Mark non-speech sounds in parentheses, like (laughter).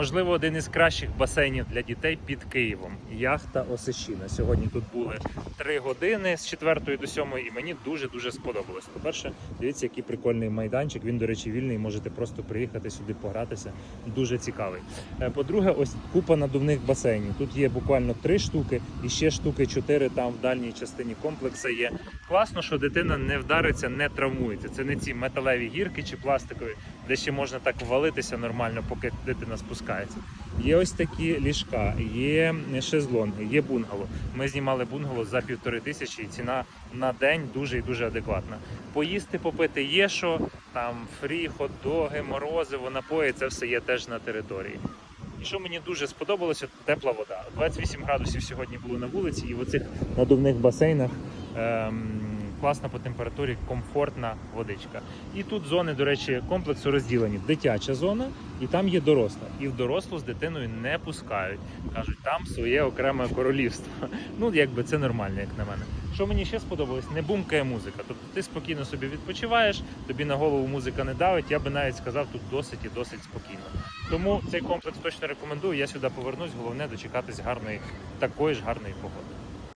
Можливо, один із кращих басейнів для дітей під Києвом. Яхта Осещина. Сьогодні тут були три години з 4 до 7, і мені дуже дуже сподобалось. По-перше, дивіться, який прикольний майданчик. Він, до речі, вільний. Можете просто приїхати сюди погратися. Дуже цікавий. Е, По-друге, ось купа надувних басейнів. Тут є буквально три штуки, і ще штуки чотири там в дальній частині комплексу є. Класно, що дитина не вдариться, не травмується. Це не ці металеві гірки чи пластикові, де ще можна так валитися нормально, поки дитина спускається. Є ось такі ліжка, є шезлонги, є бунгало. Ми знімали бунгало за півтори тисячі, і ціна на день дуже і дуже адекватна. Поїсти, попити є що, там фрі, хот-доги, морозиво, напої, це все є теж на території. І що мені дуже сподобалося, тепла вода. 28 градусів сьогодні було на вулиці, і в оцих надувних басейнах ем, класна по температурі, комфортна водичка. І тут зони, до речі, комплексу розділені. Дитяча зона, і там є доросла. І в дорослу з дитиною не пускають. Кажуть, там своє окреме королівство. (laughs) Ну, якби це нормально, як на мене. Що мені ще сподобалось, не бумкає музика. Тобто ти спокійно собі відпочиваєш, тобі на голову музика не давить. Я би навіть сказав, тут досить і досить спокійно. Тому цей комплекс точно рекомендую. Я сюди повернусь. Головне дочекатись гарної, такої ж гарної погоди.